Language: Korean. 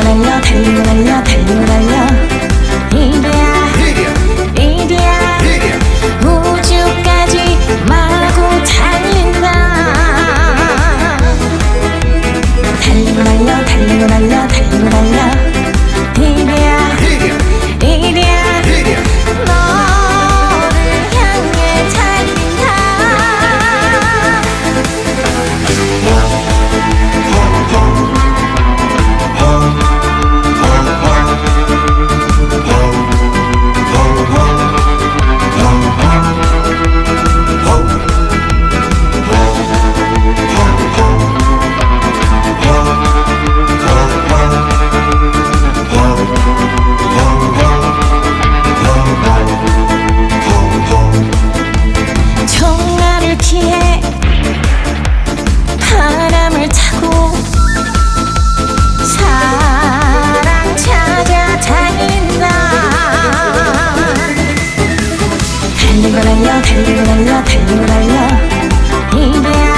달리고 달려 달리고 달려 달리고 달려. 이리야 이리야 우주까지 마구 달린다. 달리고 달려 달리고 달려. 햇빛을 피해. 바람을 타고 사랑 찾아다닌다. 달리고 달려 달리고 달려 달리고 달려. 이게